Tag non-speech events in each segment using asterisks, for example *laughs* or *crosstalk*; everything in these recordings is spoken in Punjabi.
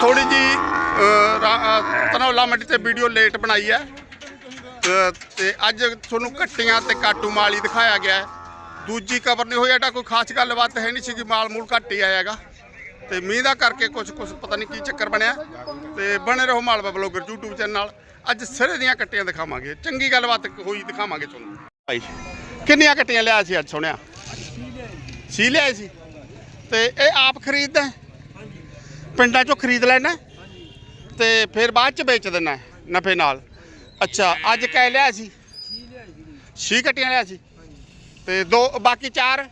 ਥੋੜੀ ਜੀ ਤਨੌਲਾ ਮੰਡੀ ਤੇ ਵੀਡੀਓ ਲੇਟ ਬਣਾਈ ਹੈ। ਅ, ਤੇ ਅੱਜ ਤੁਹਾਨੂੰ ਕੱਟੀਆਂ ਤੇ ਕਾਟੂ ਮਾਲ ਹੀ ਦਿਖਾਇਆ ਗਿਆ ਹੈ। ਦੂਜੀ ਕਵਰ ਨਹੀਂ ਹੋਈ ਐਡਾ ਕੋਈ ਖਾਸ ਗੱਲਬਾਤ ਹੈ ਨਹੀਂ ਸੀ ਕਿ ਮਾਲ ਮੂਲ ਘੱਟ ਹੀ ਆਇਆਗਾ ਤੇ ਮੀਂਹ ਦਾ ਕਰਕੇ ਕੁਝ ਕੁਝ ਪਤਾ ਨਹੀਂ ਕੀ ਚੱਕਰ ਬਣਿਆ। ਤੇ ਬਣੇ ਰਹੋ ਮਾਲਵਾ ਬਲੌਗਰ YouTube ਚੈਨਲ ਨਾਲ। ਅੱਜ ਸਿਰੇ ਦੀਆਂ ਕੱਟੀਆਂ ਦਿਖਾਵਾਂਗੇ। ਚੰਗੀ ਗੱਲਬਾਤ ਹੋਈ ਦਿਖਾਵਾਂਗੇ ਤੁਹਾਨੂੰ। ਭਾਈ ਕਿੰਨੀਆਂ ਕੱਟੀਆਂ ਲਿਆ ਸੀ ਅੱਜ ਸੁਣਿਆ ਸੀ ਲਿਆਏ ਸੀ। ਤੇ ਇਹ ਆਪ ਖਰੀਦਦਾ ਪਿੰਡਾਂ ਚੋਂ ਖਰੀਦ ਲੈਣਾ ਤੇ ਫਿਰ ਬਾਅਦ ਚ ਵੇਚ ਦੇਣਾ ਨਫੇ ਨਾਲ। ਅੱਛਾ, ਅੱਜ ਕਹਿ ਲਿਆ ਸੀ? ਛੀ ਕੱਟੀਆਂ ਲਿਆ ਸੀ। ਤੇ ਦੋ, ਬਾਕੀ ਚਾਰ?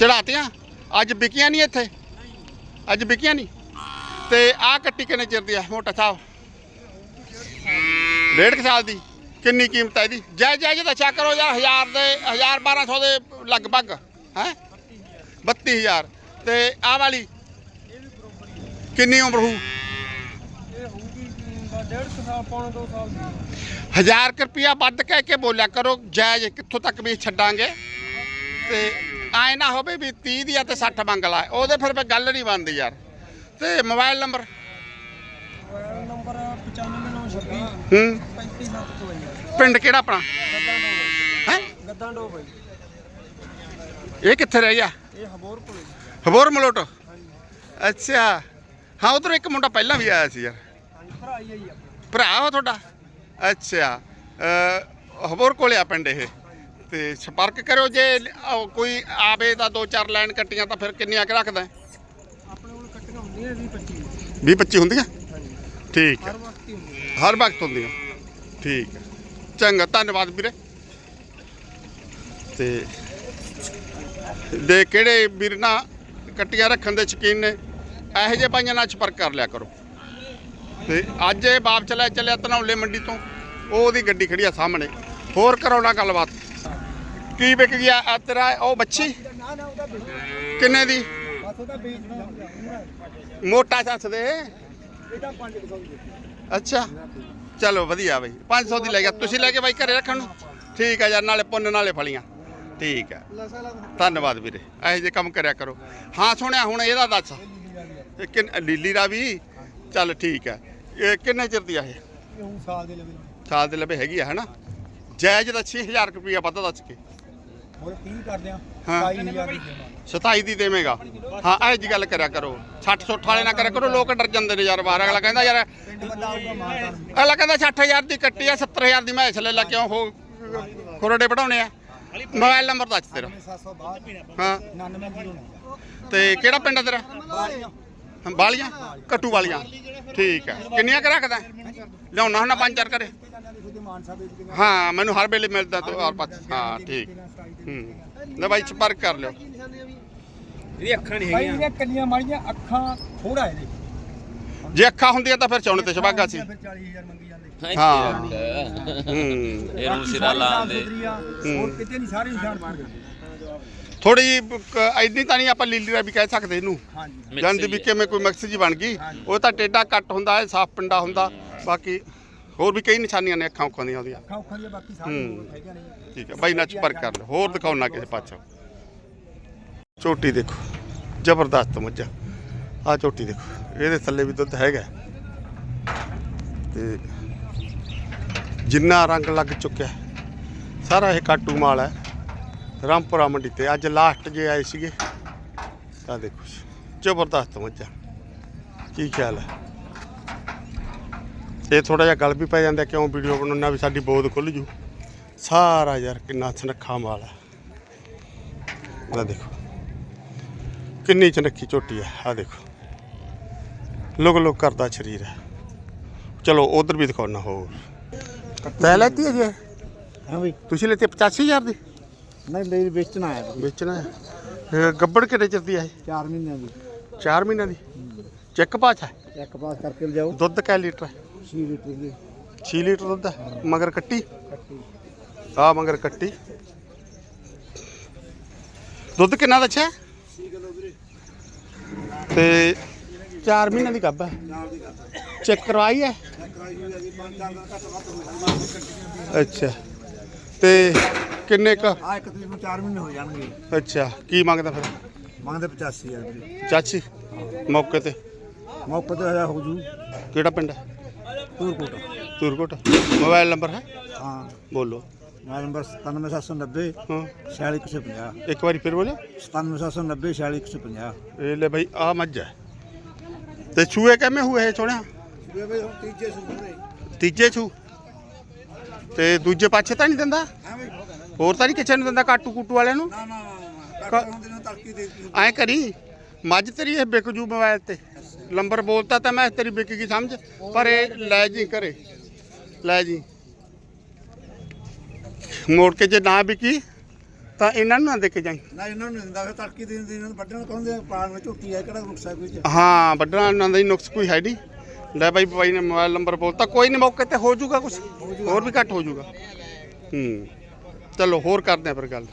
ਚੜਾਤੀਆਂ ਅੱਜ ਵਿਕੀਆਂ ਨਹੀਂ ਇੱਥੇ? ਅੱਜ ਵਿਕੀਆਂ ਨਹੀਂ? ਤੇ ਆਹ ਕੱਟੀ ਕਿੰਨੇ ਚਿਰ ਦੀ ਆ? ਮੋਟਾ ਸਾਹਿਬ ਡੇਢ ਕੁ ਸਾਲ ਦੀ। ਕਿੰਨੀ ਕੀਮਤ ਹੈ ਇਹਦੀ? ਜੈ ਜੈ, ਜੀ ਦਾ ਚੈੱਕ ਕਰੋ ਯਾਰ 1000 ਦੇ 1000 1200 ਦੇ ਲਗਭਗ, ਹੈ? 32000 ਤੇ ਆਹ ਵਾਲੀ? ਕਿੰਨੀ ਉਮਰ ਹੋਊ? ਇਹ ਹੋਊਗੀ ਡੇਢ ਕੁ ਸਾਲ ਪੌਣੇ 2 ਸਾਲ ਦੀ। 1000 ਰੁਪਿਆ ਵੱਧ ਕਹਿ ਕੇ ਬੋਲਿਆ ਕਰੋ ਜਾਇਜ਼ ਕਿੱਥੋਂ ਤੱਕ ਵੀ ਛੱਡਾਂਗੇ। ਤੇ ਐ ਨਾ ਹੋਵੇ ਵੀ 30 ਦੀ ਆ ਤੇ 60 ਮੰਗ ਲਾ ਉਹਦੇ ਫਿਰ ਫਿਰ ਗੱਲ ਨਹੀਂ ਬਣਦੀ ਯਾਰ। ਤੇ ਮੋਬਾਈਲ ਨੰਬਰ? ਮੋਬਾਈਲ ਨੰਬਰ 9596 ਹੂੰ। 35752 ਪਿੰਡ ਕਿਹੜਾ ਆਪਣਾ? ਹੈ ਗੱਦਾਂ ਡੋ ਬਾਈ। ਇਹ ਕਿੱਥੇ ਰਹਿ ਗਿਆ? ਇਹ ਹਬੋਰ ਕੋਲੇ। ਹਬੋਰ ਮਲੋਟ? ਅੱਛਾ। ਹਾਂ ਉਧਰ ਇੱਕ ਮੁੰਡਾ ਪਹਿਲਾਂ ਵੀ ਆਇਆ ਸੀ ਯਾਰ। ਭਰਾ ਹੀ ਭਰਾ ਤੁਹਾਡਾ? ਅੱਛਾ। ਹਬੋਰ ਕੋਲੇ ਆ ਪਿੰਡ ਇਹ? ਤੇ ਸੰਪਰਕ ਕਰਿਓ ਜੇ ਕੋਈ ਆਵੇ ਤਾਂ ਦੋ ਚਾਰ ਲਾਈਨ ਕੱਟੀਆਂ ਤਾਂ ਫਿਰ ਕਿੰਨੀਆਂ ਕਿ ਰੱਖਦਾ? ਆਪਣੇ ਕੋਲ ਕੱਟੀਆਂ ਹੁੰਦੀਆਂ 20 25 20 25 ਹੁੰਦੀਆਂ? ਠੀਕ ਹੈ। ਹਰ ਵਕਤ ਹੁੰਦੀਆਂ। ਠੀਕ ਹੈ। ਚੰਗਾ ਧੰਨਵਾਦ ਵੀਰੇ। ਤੇ ਦੇ ਕਿਹੜੇ ਵੀਰ ਨਾ ਕੱਟੀਆਂ ਰੱਖਣ ਦੇ ਸ਼ੌਕੀਨ ਨੇ, ਇਹੋ ਜਿਹੇ ਭਾਈਆਂ ਨਾਲ ਸੰਪਰਕ ਕਰ ਲਿਆ ਕਰੋ। ਤੇ ਅੱਜ ਇਹ ਬਾਪ ਚਲਿਆ ਚੱਲਿਆ ਧਨੌਲੇ ਮੰਡੀ ਤੋਂ, ਉਹ ਉਹਦੀ ਗੱਡੀ ਖੜੀ ਆ ਸਾਹਮਣੇ। ਹੋਰ ਕਰਾਉਣਾ ਗੱਲਬਾਤ। ਕੀ ਵਿਕ ਗਿਆ ਆ ਤੇਰਾ, ਉਹ ਬੱਚੀ? ਕਿੰਨੇ ਦੀ? ਮੋਟਾ ਸੱਸ ਦੇ। ਅੱਛਾ, ਚਲੋ ਵਧੀਆ ਬਈ 500 ਦੀ ਲੈ ਗਿਆ। ਤੁਸੀਂ ਲੈ ਕੇ ਬਾਈ ਘਰੇ ਰੱਖਣ ਨੂੰ। ਠੀਕ ਆ ਯਾਰ, ਨਾਲੇ ਪੁੰਨ, ਨਾਲੇ ਫਲੀਆਂ। ਠੀਕ ਲਾ ਧੰਨਵਾਦ ਵੀਰੇ ਇਹੋ ਜਿਹੇ ਕੰਮ ਕਰਿਆ ਕਰੋ। ਹਾਂ ਸੁਣਿਆ ਹੁਣ ਇਹਦਾ ਦੱਸ। ਇਹ ਕਿੰਨ ਲੀਲੀ ਦਾ ਵੀ? ਚੱਲ ਠੀਕ ਆ। ਇਹ ਕਿੰਨੇ ਚਿਰ ਦੀ ਆ ਇਹ? ਹੁਣ ਸਾਲ ਦੇ ਲਵੇ। ਸਾਲ ਦੇ ਲੱਭੇ ਹੈਗੀ ਆ ਹਨਾ? ਜਾਇਜ਼ ਦਾ 6000 ਰੁਪਇਆ ਵੱਧ ਦੱਸ ਕੇ। ਹੋਰ 30 ਕਰਦੇ ਆ। ਹਾਂ। 27000 ਦੀ ਦੇਵਾਂਗੇ। 27 ਦੀ ਦੇਵੇਂਗਾ। ਹਾਂ ਇਹੋ ਜਿਹੀ ਗੱਲ ਕਰਿਆ ਕਰੋ। 60 60 ਵਾਲੇ ਨਾ ਕਰਿਆ ਕਰੋ ਲੋਕ ਡਰ ਜਾਂਦੇ ਨੇ ਯਾਰ ਬਾਹਰ। ਅਗਲਾ ਕਹਿੰਦਾ ਯਾਰ ਅਗਲਾ ਕਹਿੰਦਾ 60000 ਦੀ ਕੱਟੀ ਆ 70000 ਦੀ ਮੈਚ ਲੈ ਲਾ ਕਿਉਂ ਹੋ ਖੋਰੜੇ ਵਧਾਉਣੇ ਆ। ਮੋਬਾਈਲ ਨੰਬਰ ਦੱਸ ਤੇਰਾ। 762 ਹਾਂ। 99 ਤੇ ਕਿਹੜਾ ਪਿੰਡ ਆ ਤੇਰਾ? ਬਾਲੀਆਂ। ਕੱਟੂ ਵਾਲੀਆਂ ਠੀਕ ਹੈ। ਕਿੰਨੀਆਂ ਕੁ ਰੱਖਦਾ? ਲਿਆਉਣਾ ਹੁੰਦਾ ਪੰਜ ਚਾਰ ਕਰੇ ਹਾਂ ਮੈਨੂੰ ਹਰ ਵੇਲੇ ਮਿਲਦਾ ਤੋ ਹਰ ਪਾਸ। ਹਾਂ ਠੀਕ। ਹੂੰ। ਲੈ ਬਾਈ ਸੰਪਰਕ ਕਰ ਲਿਓ। ਇਹਦੀ ਅੱਖਾਂ ਨਹੀਂ ਭਾਈ ਹੈਗੀਆਂ ਇਹ ਕੰਨੀਆਂ ਮਾਰੀਆਂ ਅੱਖਾਂ ਥੋੜਾ ਇਹਦੇ। ਜੇ ਅੱਖਾਂ ਹੁੰਦੀਆਂ ਤਾਂ ਫਿਰ ਚੌਣ ਤੇ ਸ਼ਬਾਗਾ ਸੀ। ਫਿਰ 40000 ਮੰਗੀ ਜਾਂਦੇ। ਹਾਂ। ਹੂੰ। ਇਹ ਨੂੰ ਸਿਰਾ ਲਾਉਂਦੇ ਹੋਰ ਕਿਤੇ ਨਹੀਂ ਸਾਰੇ ਨਿਸ਼ਾਨ ਪਾ ਗਏ ਥੋੜੀ ਐਡੀ ਤਾਂ ਨਹੀਂ ਆਪਾਂ ਲੀਲੀ ਦਾ ਵੀ ਕਹਿ ਸਕਦੇ ਇਹਨੂੰ। ਹਾਂਜੀ। ਜਾਣਦੀ ਵੀ ਕਿਵੇਂ ਕੋਈ ਮਿਕਸ ਜੀ ਬਣ ਗਈ ਉਹ ਤਾਂ ਟੇਡਾ ਕੱਟ ਹੁੰਦਾ ਹੈ ਸਾਫ਼ ਪਿੰਡਾ ਹੁੰਦਾ ਬਾਕੀ ਹੋਰ ਵੀ ਕਈ ਨਿਸ਼ਾਨੀਆਂ ਨੇ ਅੱਖਾਂ ਉੱਖਾਂ ਦੀਆਂ ਉਹਦੀਆਂ। ਅੱਖਾਂ ਉੱਖਾਂ ਦੀਆਂ ਬਾਕੀ ਸਾਰੇ ਹੂੰ। ਹੋਰ ਹੈਗੀਆਂ ਨਹੀਂ ਠੀਕ ਹੈ ਬਾਈ ਨਾਲ ਸੰਪਰਕ ਕਰ ਹੋਰ ਦਿਖਾਉਣਾ ਕਿਸੇ ਪਾਛੋਂ ਝੋਟੀ ਦੇਖੋ ਜ਼ਬਰਦਸਤ ਮੱਝਾ। ਆ ਝੋਟੀ ਦੇਖੋ, ਇਹਦੇ ਥੱਲੇ ਵੀ ਦੁੱਧ ਹੈਗਾ। ਤੇ ਜਿੰਨਾ ਰੰਗ ਲੱਗ ਚੁੱਕਿਆ, ਸਾਰਾ ਇਹ ਕਾਟੂ ਮਾਲ ਹੈ, ਰਾਮਪੁਰਾ ਮੰਡੀ ਤੇ। ਅੱਜ ਲਾਸਟ ਜੇ ਆਏ ਸੀਗੇ ਤਾਂ ਦੇਖੋ ਜ਼ਬਰਦਸਤ ਮੱਝਾ, ਕੀ ਖਿਆਲ ਹੈ? ਇਹ ਥੋੜਾ ਜਿਹਾ ਗਲ ਵੀ ਪੈ ਜਾਂਦਾ, ਕਿਉਂ ਵੀਡੀਓ ਬਣਾਉਣਾ ਵੀ ਸਾਡੀ ਬੋਧ ਖੁੱਲ ਜੂ। ਸਾਰਾ ਯਾਰ ਕਿੰਨਾ ਸਨੱਖਾ ਮਾਲ ਹੈ। ਆ ਦੇਖੋ, ਕਿੰਨੀ ਚਨੱਖੀ ਝੋਟੀ ਹੈ ਆ ਦੇਖੋ। ਲੁਕ ਲੁਕ ਕਰਦਾ ਸਰੀਰ। ਹੈ ਚਲੋ ਉਧਰ ਵੀ ਦਿਖਾਉਣਾ ਹੋਰ। ਲੈ ਲੈਤੀ ਹੈ ਜੀ ਇਹ? ਹਾਂ ਬਈ। ਤੁਸੀਂ ਲੈਤੀ 85000 ਦੀ? ਨਹੀਂ ਲਈ ਵੇਚਣਾ ਆਇਆ ਵੇਚਣਾ ਹੈ ਇਹ ਗੱਬੜ ਕਿਹੜੇ ਚਿਰ ਦੀ ਹੈ 4 ਮਹੀਨਿਆਂ ਦੀ। 4 ਮਹੀਨਿਆਂ ਦੀ? ਚੈੱਕ ਪਾਸ ਹੈ? ਇੱਕ ਪਾਸ ਕਰਕੇ ਲਿਜਾਓ। ਦੁੱਧ ਕੈ ਲੀਟਰ ਹੈ? 6 ਲੀਟਰ ਦੀ। 6 ਲੀਟਰ ਦੁੱਧ ਹੈ? ਮਗਰ ਕੱਟੀ? ਕੱਟੀ। ਆ ਮਗਰ ਕੱਟੀ। ਦੁੱਧ ਕਿੰਨਾ ਦਾ ਅੱਛਾ ਤੇ 4 ਮਹੀਨਿਆਂ ਦੀ ਗੱਭ ਹੈ। ਚੈੱਕ ਕਰਵਾਈ ਹੈ? ਅੱਛਾ। ਤੇ ਕਿੰਨੇ ਕ ਆ ਇੱਕ ਤਰੀਕ ਨੂੰ 4 ਮਹੀਨੇ ਹੋ ਜਾਣਗੇ। ਅੱਛਾ ਕੀ ਮੰਗਦਾ ਫਿਰ? ਮੰਗਦੇ 85000 ਰੁਪਏ। ਚਾਚੀ ਮੌਕੇ ਤੇ। ਮੌਕੇ ਤੇ ਆਇਆ ਹੋ ਜੂ ਕਿਹੜਾ ਪਿੰਡ ਹੈ? ਟੂਰਕੋਟ ਤੂਰਕੋਟ ਮੋਬਾਈਲ ਨੰਬਰ ਹੈ? ਹਾਂ। ਬੋਲੋ। ਮੋਬਾਈਲ ਨੰਬਰ 97790 ਹਾਂ। 46150 ਇੱਕ ਵਾਰੀ ਫਿਰ ਬੋਲੋ 97790 46150 ਇਹ ਲੈ ਭਾਈ ਆ ਮੱਝ ਹੈ। ਤੇ ਛੂਏ ਕਿਵੇਂ ਹੋਏ ਇਹ ਸੋਹਣਿਆ ਇਹ ਬਈ ਹੁਣ ਤੀਜੇ ਛੂ। ਤੇ ਦੂਜੇ ਪਾਛੇ ਤਾਂ ਨਹੀਂ ਦਿੰਦਾ? ਹਾਂ ਬਈ। ਹੋਰ ਤਾਂ ਨਹੀਂ ਕਿਸੇ ਨੂੰ ਦਿੰਦਾ ਕਾਟੂ ਕੁੱਟੂ ਵਾਲਿਆਂ ਨੂੰ? ਨਾ ਨਾ ਨਾ ਕੱਟ ਹੁੰਦੇ ਨੇ ਤੜਕੀ ਦੇ ਦਿੱਤੀ। ਐ ਕਰੀ ਮੱਝ ਤੇਰੀ ਇਹ ਵਿਕ ਜੂ ਮੋਬਾਈਲ ਤੇ। ਨੰਬਰ ਬੋਲਤਾ ਤਾਂ ਮੈਂ ਤੇਰੀ ਵਿਕ ਗਈ ਸਮਝ? ਪਰ ਇਹ ਲੈ ਜੀ ਘਰੇ। ਲੈ ਜੀ। ਮੋੜ ਕੇ ਜੇ ਨਾ ਵਿਕੀ ਤਾਂ ਇਹਨਾਂ ਨੂੰ ਨਾ ਦੇ ਕੇ ਜਾਈ। ਨਾ ਇਹਨਾਂ ਨੂੰ ਨੀ ਦਿੰਦਾ ਫਿਰ ਤੜਕੀ ਦੇ ਦਿੰਦੇ ਇਹਨਾਂ ਨੂੰ ਵੱਢਣ ਕਹਿੰਦੇ ਪਾਣ ਵਿੱਚ ਝੋਟੀ ਹੈ ਕਿਹੜਾ ਨੁਕਸਾ ਕੋਈ ਚ ਹਾਂ ਵੱਢਣਾ ਇਹਨਾਂ ਦਾ ਹੀ ਨੁਕਸ ਕੋਈ ਹੈ ਨਹੀਂ। ਲੈ ਬਾਈ ਬਾਈ ਨੇ ਮੋਬਾਈਲ ਨੰਬਰ ਬੋਲਤਾ ਕੋਈ ਨਹੀਂ ਮੌਕੇ ਤੇ ਹੋ ਜਾਊਗਾ ਕੁਝ ਹੋਰ ਵੀ ਘੱਟ ਹੋ ਜਾਊਗਾ। ਹੂੰ। ਚਲੋ ਹੋਰ ਕਰਦੇ ਆ ਫਿਰ ਗੱਲ।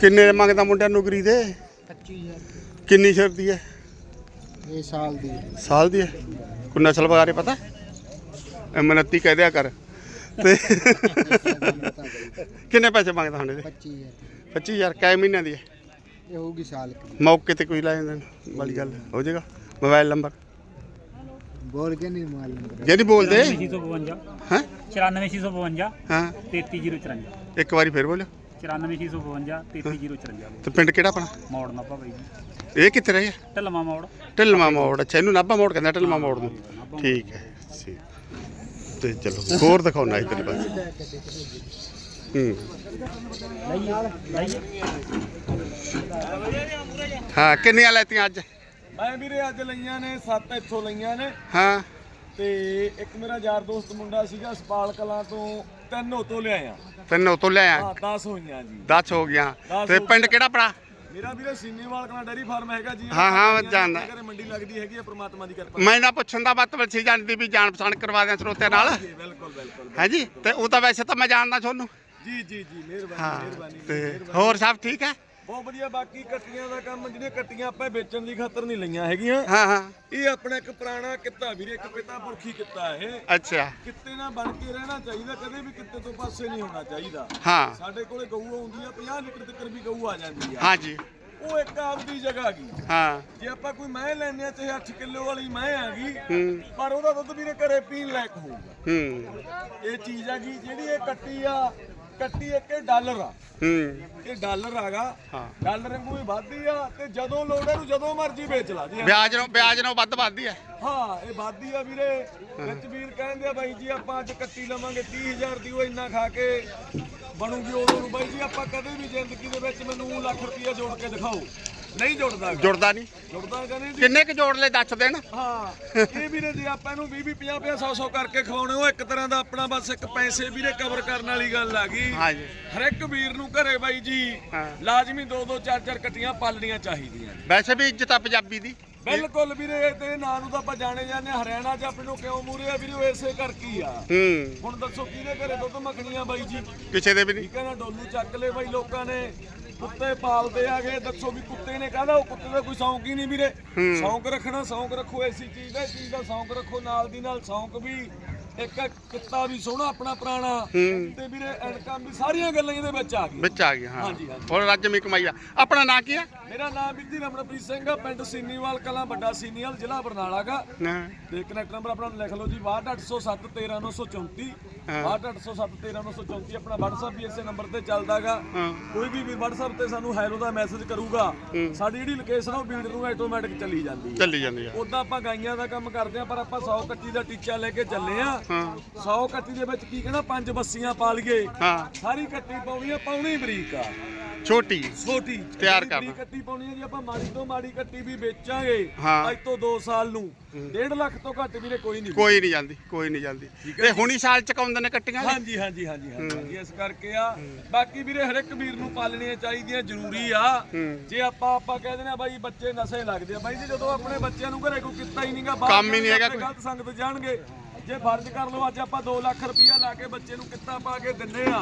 ਕਿੰਨੇ ਮੰਗਦਾ ਮੁੰਡਿਆਂ ਨੌਕਰੀ ਦੇ? 25000 ਕਿੰਨੀ ਸ਼ਰ ਦੀ ਹੈ? ਇਹ ਸਾਲ ਦੀ। ਸਾਲ ਦੀ ਹੈ? ਕੋਈ ਨਸਲ ਬਾਰੇ ਪਤਾ? ਅਮਨਤੀ ਕਹਿ ਦਿਆ ਕਰ। ਤੇ *laughs* ਕਿੰਨੇ ਪੈਸੇ ਮੰਗਦਾ ਹੁਣ ਇਹਦੇ? 25000 25000 ਕੈ ਮਹੀਨਿਆਂ ਦੀ ਹੈ? ਇਹ ਹੋਊਗੀ ਸਾਲ ਮੌਕੇ ਤੇ ਕੋਈ ਲੈ ਜਾਂਦਾ ਵਾਲੀ ਗੱਲ ਹੋ ਜਾਏਗਾ। Mobile number? ਬੋਲ ਕੇ ਨਹੀਂ ਮਾਲ ਨੰਬਰ। ਜੇ ਨਹੀਂ ਬੋਲਦੇ 652 ਹੈ? 94652 ਹਾਂ। 33054 ਇੱਕ ਵਾਰੀ ਫੇਰ ਬੋਲਿਓ। 94652 33054 ਤੇ ਪਿੰਡ ਕਿਹੜਾ ਆਪਣਾ? ਮੋੜ ਨਾ ਭਾਈ ਜੀ। ਇਹ ਕਿੱਥੇ ਰਹੇ ਢਲਮਾ ਮੋੜ। ਢਿਲਮਾ ਮੋੜ ਅੱਛਾ ਇਹਨੂੰ ਨਾਭਾ ਮੋੜ ਕਹਿੰਦਾ ਢਿਲਮਾ ਮੋੜ ਨੂੰ। ਠੀਕ ਹੈ ਠੀਕ। ਤੇ ਚਲੋ ਹੋਰ ਦਿਖਾਓ ਨਾ ਇਧਰ ਬਸ। ਹੂੰ। ਹਾਂ ਕਿੰਨੀਆਂ ਲੈਤੀਆਂ ਅੱਜ? ਮੈਂ ਵੀਰੇ ਅੱਜ ਲਈਆਂ ਨੇ ਸੱਤ ਇੱਥੋਂ ਲਈਆਂ ਨੇ। ਹਾਂ। ਤੇ ਇੱਕ ਮੇਰਾ ਯਾਰ ਦੋਸਤ ਮੁੰਡਾ ਸੀਗਾ ਸਪਾਲ ਕਲਾਂ ਤੋਂ ਤਿੰਨ ਉਤੋਂ ਲਿਆਇਆ। ਤੈਨੂੰ ਉਤੋਂ ਲੈ ਆ ਹਾਂ 10 ਹੋਈਆਂ ਜੀ। 10 ਹੋ ਗਿਆ ਤੇ ਪਿੰਡ ਕਿਹੜਾ ਪੜਾ ਮੇਰਾ ਵੀਰੇ ਸੀਨੇਵਾਲ ਕਲਾਂ ਡੈਰੀ ਫਾਰਮ ਹੈਗਾ ਜੀ। ਹਾਂ, ਹਾਂ, ਮੈਂ ਘਰੇ ਜਾਣਦਾ। ਮੰਡੀ ਲੱਗਦੀ ਹੈਗੀ ਹੈ ਪ੍ਰਮਾਤਮਾ ਦੀ ਕਿਰਪਾ ਮੈਂ ਨਾ ਪੁੱਛਣ ਦਾ ਮਤਲਬ ਸੀ ਜਾਣਦੀ ਵੀ ਜਾਣ ਪਛਾਣ ਕਰਵਾ ਦਿਆਂ ਸਰੋਤਿਆਂ ਨਾਲ। ਬਿਲਕੁਲ ਬਿਲਕੁਲ ਹੈ ਜੀ? ਤੇ ਉਹ ਤਾਂ ਵੈਸੇ ਤਾਂ ਮੈਂ ਜਾਣਦਾ ਤੁਹਾਨੂੰ। ਜੀ ਜੀ ਜੀ ਮਿਹਰਬਾਨੀ ਮਿਹਰਬਾਨੀ ਤੇ। ਹੋਰ ਸਭ ਠੀਕ ਹੈ? ਬਹੁਤ ਵਧੀਆ ਬਾਕੀ ਕੱਟੀਆਂ ਦਾ ਕੰਮ ਜਿਹੜੀਆਂ ਕੱਟੀਆਂ ਆਪਾਂ ਵੇਚਣ ਦੀ ਖਾਤਰ ਨਹੀਂ ਲਈਆਂ ਹੈਗੀਆਂ। ਹਾਂ ਹਾਂ। ਇਹ ਆਪਣਾ ਇੱਕ ਪੁਰਾਣਾ ਕਿੱਤਾ ਵੀਰੇ ਇੱਕ ਪਿਤਾ ਪੁਰਖੀ ਕਿੱਤਾ ਇਹ। ਅੱਛਾ। ਕਿੱਤੇ ਨਾਲ ਬਣ ਕੇ ਰਹਿਣਾ ਚਾਹੀਦਾ ਕਦੇ ਵੀ ਕਿੱਤੇ ਤੋਂ ਪਾਸੇ ਨਹੀਂ ਹੋਣਾ ਚਾਹੀਦਾ। ਹਾਂ। ਸਾਡੇ ਕੋਲੇ ਗਊ ਆਉਂਦੀ ਆ 50 ਲੀਟਰ ਤੱਕ ਵੀ ਗਊ ਆ ਜਾਂਦੀ ਆ। ਹਾਂ ਜੀ ਉਹ ਇੱਕ ਆਪਦੀ ਜਗ੍ਹਾ ਗਈ। ਹਾਂ। ਜੇ ਆਪਾਂ ਕੋਈ ਮੈਂ ਲੈਣੇ ਆ ਚਾਹੇ 8 ਕਿਲੋ ਵਾਲੀ ਮੈਂ ਆ ਗਈ ਪਰ ਉਹਦਾ ਦੁੱਧ ਵੀਰੇ ਘਰੇ ਪੀਣ ਲਾਇਕ ਹੋਊਗਾ। ਹੂੰ। ਇਹ ਚੀਜ਼ ਆ ਗਈ ਜਿਹੜੀ ਇਹ ਕੱਟੀ ਆ ਕੱਟੀ ਇੱਕ ਇਹ ਡਾਲਰ ਆ। ਹੂੰ। ਇਹ ਡਾਲਰ ਹਾਂ। ਡਾਲਰ ਵਾਂਗੂ ਹੀ ਵੱਧਦੀ ਆ ਤੇ ਜਦੋਂ ਲੋੜ ਹੈ ਨੂੰ ਜਦੋਂ ਮਰਜ਼ੀ ਵੇਚ ਲਾ ਜੀ। ਵਿਆਜ ਨੂੰ ਵਿਆਜ ਨੂੰ ਵੱਧ ਵੱਧਦੀ ਹੈ ਹਾਂ ਇਹ ਵੱਧਦੀ ਆ ਵੀਰੇ। ਵਿੱਚ ਵੀਰ ਕਹਿੰਦੇ ਆ ਬਾਈ ਜੀ ਆਪਾਂ ਅੱਜ ਕੱਟੀ ਲਵਾਂਗੇ 30000 ਦੀ ਉਹ ਇੰਨਾ ਖਾ ਕੇ ਬਣੂਗੀ ਉਦੋਂ ਨੂੰ। ਬਾਈ ਜੀ ਆਪਾਂ ਕਦੇ ਵੀ ਜ਼ਿੰਦਗੀ ਦੇ ਵਿੱਚ ਮੈਨੂੰ ਲੱਖ ਰੁਪਈਆ ਜੋੜ ਕੇ ਦਿਖਾਓ। ਨਹੀਂ ਜੁੜਦਾ। ਜੁੜਦਾ ਨਹੀਂ? ਜੁੜਦਾ ਕਹਿੰਦੇ ਜੀ। ਕਿੰਨੇ ਕੁ ਜੋੜ ਲੈ ਦੱਸ ਦੇਣ? ਹਾਂ ਇਹ ਵੀਰੇ ਜੇ ਆਪਾਂ ਇਹਨੂੰ 20 20 50 50 100 100 ਕਰਕੇ ਖਵਾਉਣੇ ਉਹ ਇੱਕ ਤਰ੍ਹਾਂ ਦਾ ਆਪਣਾ ਬਸ ਇੱਕ ਪੈਸੇ ਵੀਰੇ ਕਵਰ ਕਰਨ ਵਾਲੀ ਗੱਲ ਆ ਗਈ। ਹਾਂ ਜੀ। ਹਰ ਇੱਕ ਵੀਰ ਨੂੰ ਘਰੇ ਬਾਈ ਜੀ ਹਾਂ। ਲਾਜ਼ਮੀ ਦੋ ਦੋ ਚਾਰ ਚਾਰ ਕੱਟੀਆਂ ਪਾਲਣੀਆਂ ਚਾਹੀਦੀਆਂ ਨੇ। ਵੈਸੇ ਵੀ ਇੱਜ਼ਤ ਆ ਪੰਜਾਬੀ ਦੀ। ਬਿਲਕੁਲ ਵੀਰੇ ਤੇ ਨਾਂ ਨੂੰ ਤਾਂ ਆਪਾਂ ਜਾਣੇ ਜਾਂਦੇ ਹਾਂ। ਹਰਿਆਣਾ ਚ ਆਪਣੇ ਨੂੰ ਕਿਉਂ ਮੂਰੇ ਆ ਵੀਰੇ ਉਹ ਇਸੇ ਕਰਕੇ ਹੀ ਆ। ਹੂੰ। ਹੁਣ ਦੱਸੋ ਕਿਹਦੇ ਘਰੇ ਦੁੱਧ ਮੱਖਣੀਆਂ ਬਾਈ ਜੀ? ਕਿਸੇ ਦੇ ਵੀ ਨਹੀਂ। ਠੀਕ ਹੈ ਨਾ ਡੋਲੂ ਚੱਕ ਲੈ ਬਾਈ ਲੋਕਾਂ ਨੇ। ਕੁੱਤੇ ਪਾਲਦੇ ਆਗੇ ਦੱਸੋ ਵੀ ਕੁੱਤੇ ਨੇ ਕਹਦਾ? ਉਹ ਕੁੱਤੇ ਦਾ ਕੋਈ ਸ਼ੌਂਕ ਹੀ ਨਹੀਂ ਵੀਰੇ। ਸ਼ੌਂਕ ਰੱਖਣਾ ਸ਼ੌਂਕ ਰੱਖੋ ਐਸੀ ਚੀਜ਼ ਦਾ ਚੀਜ਼ ਦਾ ਸ਼ੌਂਕ ਰੱਖੋ ਨਾਲ ਦੀ ਨਾਲ ਸ਼ੌਂਕ ਵੀ ਇੱਕ ਕਿੱਤਾ ਵੀ ਸੋਹਣਾ ਆਪਣਾ ਪੁਰਾਣਾ। ਤੇ ਵੀਰੇ ਇਨਕਮ ਵੀ ਸਾਰੀਆਂ ਗੱਲਾਂ ਇਹਦੇ ਵਿੱਚ ਆ ਗਈਆਂ। ਵਿੱਚ ਆ ਗਿਆ ਹਾਂ। ਹਾਂਜੀ, ਹਾਂਜੀ। ਹੋਰ ਰੱਜਮੀ ਕਮਾਈ ਆ। ਆਪਣਾ ਨਾਂ ਕੀ ਆ? ਮੇਰਾ ਨਾਮ ਜੀ ਰਮਨਪ੍ਰੀਤ ਸਿੰਘ ਆ ਪਿੰਡ ਸੀਨੀਵਾਲ ਕਲਾਂ ਵੱਡਾ ਸੀਨੀਵਾਲ ਜ਼ਿਲ੍ਹਾ ਬਰਨਾਲਾ ਹਾਂ। ਤੇ ਕਨੈਕਟ ਨੰਬਰ ਆਪਣਾ ਲਿਖ ਲਓ ਜੀ 62807 13934 62807 13934 ਆਪਣਾ WhatsApp ਵੀ ਇਸੇ ਨੰਬਰ ਤੇ ਚੱਲਦਾਗਾ। ਹਾਂ। ਕੋਈ ਵੀ ਵੀਰ WhatsApp ਤੇ ਸਾਨੂੰ ਹੈਲੋ ਦਾ ਮੈਸੇਜ ਕਰੂਗਾ ਸਾਡੀ ਜਿਹੜੀ ਲੋਕੇਸ਼ਨ ਆ ਉਹ ਵੀਡੀਓ ਨੂੰ ਆਟੋਮੈਟਿਕ ਚੱਲੀ ਜਾਂਦੀ ਹੈ। ਚੱਲੀ ਜਾਂਦੀ ਆ ਉਦਾਂ ਆਪਾਂ ਗਾਈਆਂ ਦਾ ਕੰਮ ਕਰਦੇ ਆ ਪਰ ਆਪਾਂ 100 ਕੱਟੀ ਦਾ ਟੀਚਾ ਲੈ ਕੇ ਚੱਲੇ ਆ ਹਾਂ। 100 ਕੱਟੀ ਦੇ ਵਿੱਚ ਕੀ ਕਹਿਣਾ? ਪੰਜ ਬੱਸੀਆਂ ਪਾ ਲਈਏ। ਸਾਰੀ ਕੱਟੀ ਪਾਉਣੀ ਆ ਪਾਉਣੀ ਬਰੀਕ ਆ। ਛੋਟੀ। ਛੋਟੀ। ਤਿਆਰ ਜਿਹੜੀ ਕਰਨਾ। ਬਰੀਕ ਕੱਟੀ ਪਾਉਣੀ ਹੈ ਜੀ ਆਪਾਂ ਮਾੜੀ ਤੋਂ ਮਾੜੀ ਕੱਟੀ ਵੀ ਵੇਚਾਂਗੇ। ਹਾਂ। ਅੱਜ ਤੋਂ 2 ਸਾਲ ਨੂੰ। 1.5 ਲੱਖ ਤੋਂ ਘੱਟ ਵੀਰੇ ਕੋਈ ਨਹੀਂ ਕੋਈ ਨਹੀਂ ਜਾਂਦੀ ਕੋਈ ਨਹੀਂ ਜਾਂਦੀ। ਤੇ ਹੁਣੀ ਸਾਲ ਚਕਾਉਂਦੇ ਨੇ ਕੱਟੀਆਂ? ਹਾਂਜੀ ਹਾਂਜੀ ਹਾਂਜੀ ਹਾਂਜੀ ਇਸ ਕਰਕੇ ਆ। ਬਾਕੀ ਵੀਰੇ ਹਰ ਇੱਕ ਵੀਰ ਨੂੰ ਪਾਲਣੀਆਂ ਚਾਹੀਦੀਆਂ ਜ਼ਰੂਰੀ ਆ। ਜੇ ਆਪਾਂ ਆਪਾਂ ਕਹਿ ਦਿੰਦੇ ਆ ਬਾਈ ਬੱਚੇ ਨਸ਼ੇ ਲੱਗਦੇ ਆ। ਬਾਈ ਜੀ ਜਦੋਂ ਆਪਣੇ ਬੱਚਿਆਂ ਨੂੰ ਘਰੇ ਕੋਈ ਕੀਤਾ ਹੀ ਨਹੀਂਗਾ ਕੰਮ ਹੀ ਨਹੀਂ ਹੈਗਾ ਕੋਈ। ਗਲਤ ਸੰਗਤ ਜਾਣਗੇ। ਜੇ ਫਰਜ਼ ਕਰ ਲਓ ਅੱਜ ਆਪਾਂ 2 ਲੱਖ ਰੁਪਈਆ ਲਾ ਕੇ ਬੱਚੇ ਨੂੰ ਕਿੱਤਾ ਪਾ ਕੇ ਦਿੰਨੇ ਆ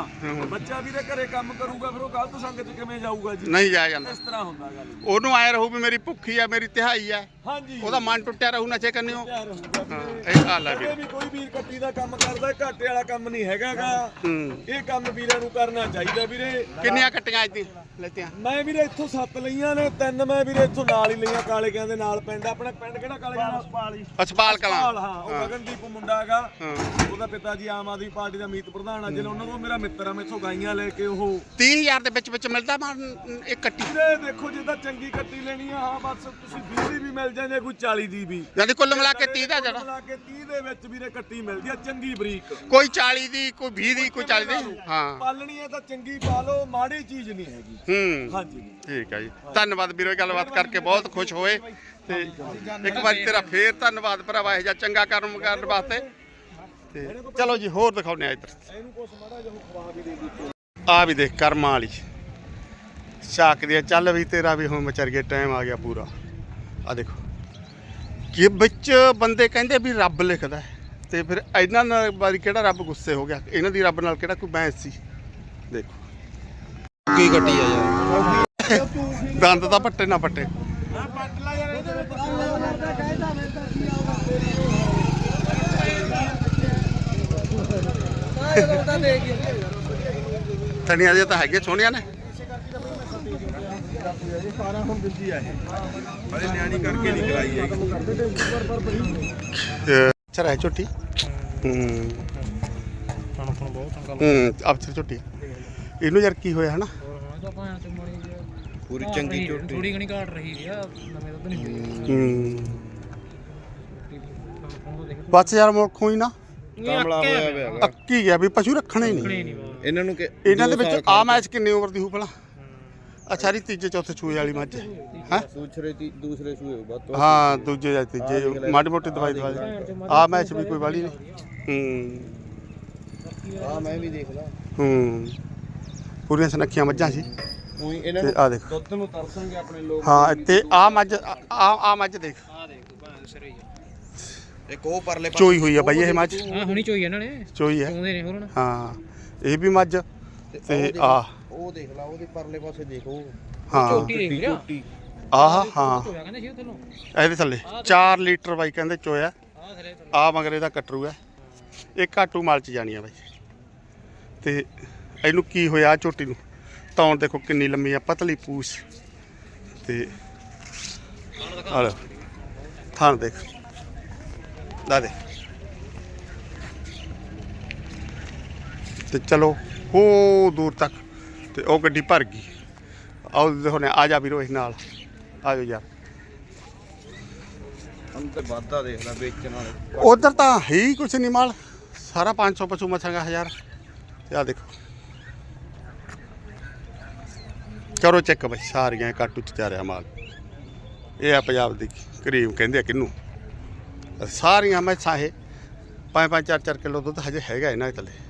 ਬੱਚਾ ਵੀਰੇ ਘਰੇ ਕੰਮ ਕਰੂਗਾ ਫਿਰ ਉਹ ਗਲਤ ਸੰਗਤ 'ਚ ਕਿਵੇਂ ਜਾਊਗਾ ਜੀ? ਨਹੀਂ ਜਾਇਆ ਜਾਂਦਾ। ਇਸ ਤਰ੍ਹਾਂ ਹੁੰਦਾ ਗੱਲ ਉਹਨੂੰ ਆਇਆ ਰਹੂ ਵੀ ਮੇਰੀ ਭੁੱਖੀ ਆ ਮੇਰੀ ਤਿਹਾਈ ਆ। ਹਾਂਜੀ। ਉਹਦਾ ਮਨ ਟੁੱਟਿਆ ਰਹੂ ਨਸ਼ੇ ਹੋਊਗਾ ਹਾਂ। ਇਹ ਹਾਲ ਹੈ ਵੀਰੇ ਵੀ ਕੋਈ ਵੀਰ ਕੱਟੀ ਦਾ ਕੰਮ ਕਰਦਾ ਘਾਟੇ ਵਾਲਾ ਕੰਮ ਨਹੀਂ ਹੈਗਾਗਾ ਹੂੰ। ਇਹ ਕੰਮ ਵੀਰਾਂ ਨੂੰ ਕਰਨਾ ਚਾਹੀਦਾ ਵੀਰੇ। ਕਿੰਨੀਆਂ ਕੱਟੀਆਂ ਅੱਜ ਦੀਆਂ ਲੈਤੀਆਂ? ਮੈਂ ਵੀਰੇ ਇੱਥੋਂ ਸੱਤ ਲਈਆਂ ਨੇ ਤਿੰਨ ਮੈਂ ਵੀਰੇ ਇੱਥੋਂ ਨਾਲ ਹੀ ਲਈਆਂ ਕਾਲੇ ਕਿਆਂ ਦੇ ਨਾਲ ਪਿੰਡ। ਆਪਣਾ ਪਿੰਡ ਕਿਹੜਾ ਕਾਲੇ ਕਿਆਂ ਪਾਲੀ ਅਸਪਾਲ ਕਲਾਂ। ਹਾਂ ਉਹ ਗਗਨਦੀਪ ਮੁੰਡਾ ਹੈਗਾ। ਹਾਂ। ਉਹਦਾ ਪਿਤਾ ਜੀ ਆਮ ਆਦਮੀ ਪਾਰਟੀ ਦਾ ਮੀਤ ਪ੍ਰਧਾਨ ਆ ਜਿਹੜਾ ਉਹਨਾਂ ਨੂੰ ਮੇਰਾ ਮਿੱਤਰ ਆ ਮੈਥੋਂ ਗਾਈਆਂ ਲੈ ਕੇ ਉਹ। 30000 ਦੇ ਵਿੱਚ ਵਿੱਚ ਮਿਲਦਾ ਮਾਨ ਇੱਕ ਕੱਟੀ? ਵੀਰੇ ਦੇਖੋ ਜੇ ਤਾਂ ਚੰਗੀ ਕੱਟੀ ਲੈਣੀ ਆ ਹਾਂ ਬਸ ਤੁਸੀਂ 20 ਦੀ ਵੀ ਮਿਲ ਜਾਂਦੇ ਕੋਈ 40 ਦੀ ਵੀ। ਯਾਨੀ ਕੁੱਲ ਮਿਲਾ ਕੇ 30 ਦਾ ਜਿਹੜਾ ਮਿਲਾ ਕੇ 30 ਦੇ ਵਿੱਚ ਵੀਰੇ ਕੱਟੀ ਮਿਲਦੀ ਆ ਚੰਗੀ ਬਰੀਕ। ਕੋਈ 40 ਦੀ ਕੋਈ 20 ਦੀ ਕੋਈ 40 ਦੀ? ਹਾਂ। ਪਾਲਣੀ ਹੈ ਤਾਂ ਚੰਗੀ ਪਾ ਲਓ ਮਾੜੀ ਚੀਜ਼ ਨਹੀਂ ਹੈਗੀ। ਹੂੰ। ਹਾਂਜੀ। ਠੀਕ ਹੈ ਜੀ। ਧੰਨਵਾਦ ਵੀਰੋ ਗੱਲਬਾਤ ਕਰਕੇ ਬਹੁਤ ਖੁਸ਼ ਹੋਏ ਤੇ ਇੱਕ ਵਾਰੀ ਤੇਰਾ ਫੇਰ ਧੰਨਵਾਦ ਭਰਾਵਾ ਇਹ ਜਿਹਾ ਚੰਗਾ ਕਰਮ ਕਰਨ ਵਾਸਤੇ। ਤੇ ਚਲੋ ਜੀ ਹੋਰ ਦਿਖਾਉਨੇ ਆ ਇੱਧਰ। ਇਹਨੂੰ ਕੁਛ ਮਾੜਾ ਜਿਹਾ ਖਵਾ ਕੇ ਦੇ ਦਿੱਤੀ। ਆ ਵੀ ਦੇਖ ਕਰਮਾਂ ਵਾਲੀ। ਸ਼ਾਕ ਦੀ ਚੱਲ ਵੀ ਤੇਰਾ ਵੀ ਹੁਣ ਮਚਰ ਗਿਆ ਟਾਈਮ ਆ ਗਿਆ ਪੂਰਾ। ਆ ਦੇਖੋ। ਕਿ ਵਿੱਚ ਬੰਦੇ ਕਹਿੰਦੇ ਵੀ ਰੱਬ ਲਿਖਦਾ ਹੈ ਤੇ ਫਿਰ ਇਹਨਾਂ ਨਾਲ ਬਾਰੀ ਕਿਹੜਾ ਰੱਬ ਗੁੱਸੇ ਹੋ ਗਿਆ? ਇਹਨਾਂ ਦੀ ਰੱਬ ਨਾਲ ਕਿਹੜਾ ਕੋਈ ਬਹਿਸ ਸੀ? ਦੇਖੋ। ਕੀ ਕੱਟੀ ਆ ਯਾਰ? ਦੰਦ ਤਾਂ ਪੱਟੇ ਨਾ ਪੱਟੇ। ਤਣੀਆਂ ਜੇ ਤਾਂ ਹੈਗੇ ਸੋਹਣੀਆਂ ਨੇ। ਬੜੇ ਨਿਆਣੀ ਕਰਕੇ ਨਹੀਂ ਕਰਾਈ ਹੈਗੀ। ਅੱਛਾ ਰਹਿ ਝੋਟੀ? ਹੂੰ। ਹੂੰ ਅਫਸਰ ਝੋਟੀ। ਇਹਨੂੰ ਯਾਰ ਕੀ ਹੋਇਆ ਹਨਾ? ਪੂਰੀ ਚੰਗੀ ਝੋਟੀ। ਥੋੜੀ ਘਣੀ ਘਾਟ ਰਹੀ ਆ ਨਵੇਂ ਦੁੱਧ ਨਹੀਂ ਹੋਈ। ਹੂੰ। ਬਸ ਯਾਰ ਮੁਲਕੋਂ ਹੀ ਨਾ। ਕਮਲਾ ਹੋਇਆ। ਅੱਕੀ ਗਿਆ ਵੀ ਪਸ਼ੂ ਰੱਖਣੇ ਨਹੀਂ। ਇਹਨਾਂ ਨੂੰ ਇਹਨਾਂ ਦੇ ਵਿੱਚ ਆ ਮੈਚ ਕਿੰਨੇ ਓਵਰ ਦੀ ਹੋਊ ਭਲਾ? ਅੱਛਾ ਰੀ ਤੀਜੇ ਚੌਥੇ ਸੂਏ ਵਾਲੀ ਮੱਝ। ਹੈ? ਦੂਸਰੇ ਤੀ ਦੂਸਰੇ ਸੂਏ ਬਾਅਦ ਤੋਂ ਹਾਂ ਦੂਜੇ ਜਾਂ ਤੀਜੇ ਮਾੜੀ ਮੋਟੀ ਦਵਾਈ ਦਵਾਈ। ਆ ਮੈਚ ਵੀ ਕੋਈ ਵਾਲੀ ਨਹੀਂ। ਹੂੰ। ਆ ਮੈਂ ਵੀ ਦੇਖ ਲਾ। ਹੂੰ। ਪੂਰੀਆਂ ਸੁਨੱਖੀਆਂ ਮੱਝਾਂ ਸੀ। ਉਹੀ ਇਹਨਾਂ ਤੇ ਨੂੰ ਆ ਦੇਖ। ਦੁੱਧ ਨੂੰ ਤਰਸਣਗੇ ਆਪਣੇ ਲੋਕ। ਹਾਂ ਤੇ ਆ ਮੱਝ ਆ ਆ ਮੱਝ ਦੇਖ। ਆ ਦੇਖ ਭਾਂ ਸਿਰੇ ਇੱਕ ਉਹ ਪਰਲੇ ਪਾਸੇ ਚੋਈ ਹੋਈ ਆ ਬਾਈ ਇਹ ਮੱਝ। ਹਾਂ ਹੁਣੀ ਚੋਈ ਇਹਨਾਂ ਨੇ ਚੋਈ ਹੈ। ਆਉਂਦੇ ਨੇ ਹੋਰ ਹੁਣ ਹਾਂ ਇਹ ਵੀ ਮੱਝ। ਤੇ ਆ ਉਹ ਦੇਖ ਲਾ ਉਹਦੇ ਪਰਲੇ ਪਾਸੇ ਦੇਖੋ। ਹਾਂ। ਝੋਟੀ ਦੇਖ ਲਿਆ ਝੋਟੀ ਆਹ ਹਾਂ। ਚੋਇਆ ਕਹਿੰਦੇ ਸੀ ਇਹਦੇ ਥੱਲੇ। 4 ਲੀਟਰ ਬਾਈ ਕਹਿੰਦੇ ਚੋਇਆ। ਆ ਥਲੇ ਆ ਮਗਰ ਇਹਦਾ ਕਟਰੂ ਹੈ ਇਹ ਕਾਟੂ ਮਾਲ ਚ ਜਾਣੀ ਆ ਬਾਈ। ਤੇ ਇਹਨੂੰ ਕੀ ਹੋਇਆ ਆਹ ਝੋਟੀ ਨੂੰ? ਤੌਣ ਦੇਖੋ ਕਿੰਨੀ ਲੰਮੀ ਆ ਪਤਲੀ ਪੂਛ। ਤੇ ਆ ਲੈ ਥਾਣ ਦੇਖ। ਲਾ ਦੇ ਤੇ ਚਲੋ ਹੋ ਦੂਰ ਤੱਕ। ਤੇ ਉਹ ਗੱਡੀ ਭਰ ਗਈ। ਆਓ ਦੇਖੋ ਨੇ ਆ ਜਾ ਵੀਰੋ ਇਸ ਨਾਲ। ਆਜੋ ਯਾਰ। ਅੰਦਰ ਵਾਧਾ ਦੇਖ ਲੈ ਵੇਚਣ ਵਾਲੇ। ਉਧਰ ਤਾਂ ਹੈ ਹੀ ਕੁਛ ਨਹੀਂ ਮਾਲ। ਸਾਰਾ 500 ਪਸ਼ੂ ਮੱਛਾਂਗਾ ਹਜ਼ਾਰ। ਤੇ ਆ ਦੇਖੋ। ਕਰੋ ਚੈੱਕ ਬਈ ਸਾਰੀਆਂ ਕਾਟੂ ਚ ਜਾ ਰਿਹਾ ਮਾਲ। ਇਹ ਆ ਪੰਜਾਬ ਦੀ ਕਰੀਮ ਕਹਿੰਦੇ ਆ ਕਿੰਨੂੰ। ਸਾਰੀਆਂ ਮੈਸਾਂ ਇਹ। ਪੰਜ ਪੰਜ ਚਾਰ ਚਾਰ ਕਿਲੋ ਦੁੱਧ ਹਜੇ ਹੈਗਾ ਇਹਨਾਂ ਦੇ ਥੱਲੇ।